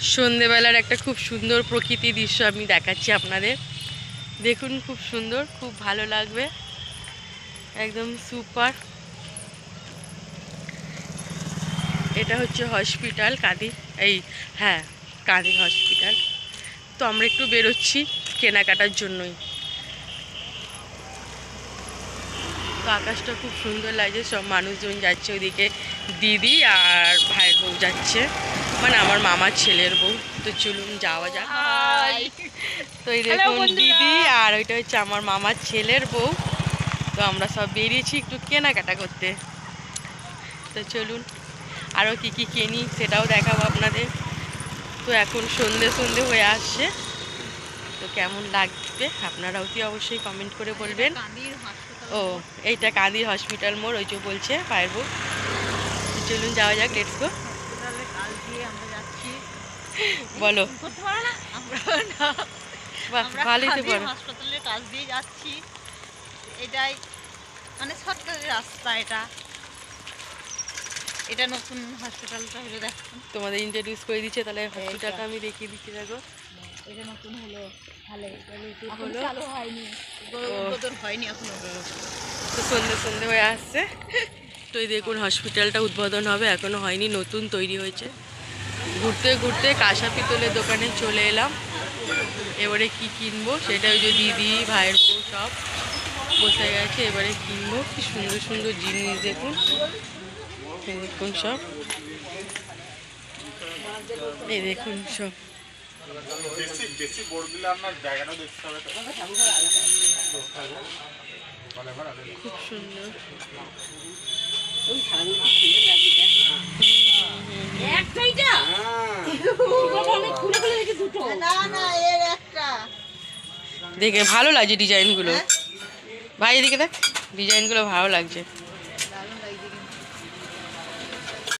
সন্ধেবেলার একটা খুব সুন্দর প্রকৃতি দৃশ্য আমি দেখাচ্ছি আপনাদের। দেখুন, খুব সুন্দর, খুব ভালো লাগবে। একদম সুপার। এটা হচ্ছে হসপিটাল, কাঁদি, এই হ্যাঁ কাঁদি হসপিটাল। তো আমরা একটু বেরোচ্ছি কেনাকাটার জন্যই। তো আকাশটা খুব সুন্দর লাগছে, সব মানুষজন যাচ্ছে ওইদিকে, দিদি আর ভাইয়ের বউ যাচ্ছে। মানে আমার মামার ছেলের বউ। তো চলুন যাওয়া যাক। তো এই দেখুন দিদি আর ওইটা হচ্ছে আমার মামার ছেলের বউ। তো আমরা সব বেরিয়েছি একটু কেনাকাটা করতে। তো চলুন আরও কি কি কেনি সেটাও দেখাবো আপনাদের। তো এখন সন্ধে সন্ধে হয়ে আসছে। তো কেমন লাগবে? আপনারাও কি অবশ্যই কমেন্ট করে বলবেন। ও এইটা কাঁদির হসপিটাল মোড় ওই যে বলছে পায়ের বউ। তো চলুন যাওয়া যাক লেটস গো বলো। বাহ ভালোই তো হাসপাতালের কাজ দিয়ে যাচ্ছি। এটাই মানে রাস্তা এটা। এটা নতুন হসপিটালটা হলো দেখুন তোমাদের ইন্ট্রোডিউস করে দিচ্ছে তাহলে হসপিটালটা আমি দেখিয়ে দিচ্ছি দেখো। এটা নতুন হলো। ভালো হলো। চালু হয়নি। উদ্বোধন হয়নি এখনও। তো সন্ধে সন্ধে হয়ে আসছে। তো এই দেখুন হসপিটালটা উদ্বোধন হবে, এখনও হয়নি, নতুন তৈরি হয়েছে। ঘুরতে ঘুরতে কাঁসা পিতলের দোকানে চলে এলাম। এবারে কি কিনবো সেটা ওই যে দিদি, ভাইয়ের বউ সব বসে গেছে, এবারে কিনবো। কি সুন্দর সুন্দর জিনিস দেখুন দেখুন সব। এই দেখুন সব। বেশি বেশি বোর্ড দিলে আপনার জায়গাটাও দেখতে হবে খুব সুন্দর। না না এর একটা। দেখে ভালো লাগছে ডিজাইনগুলো ভাই এদিকে দেখ ডিজাইনগুলো ভালো লাগছে।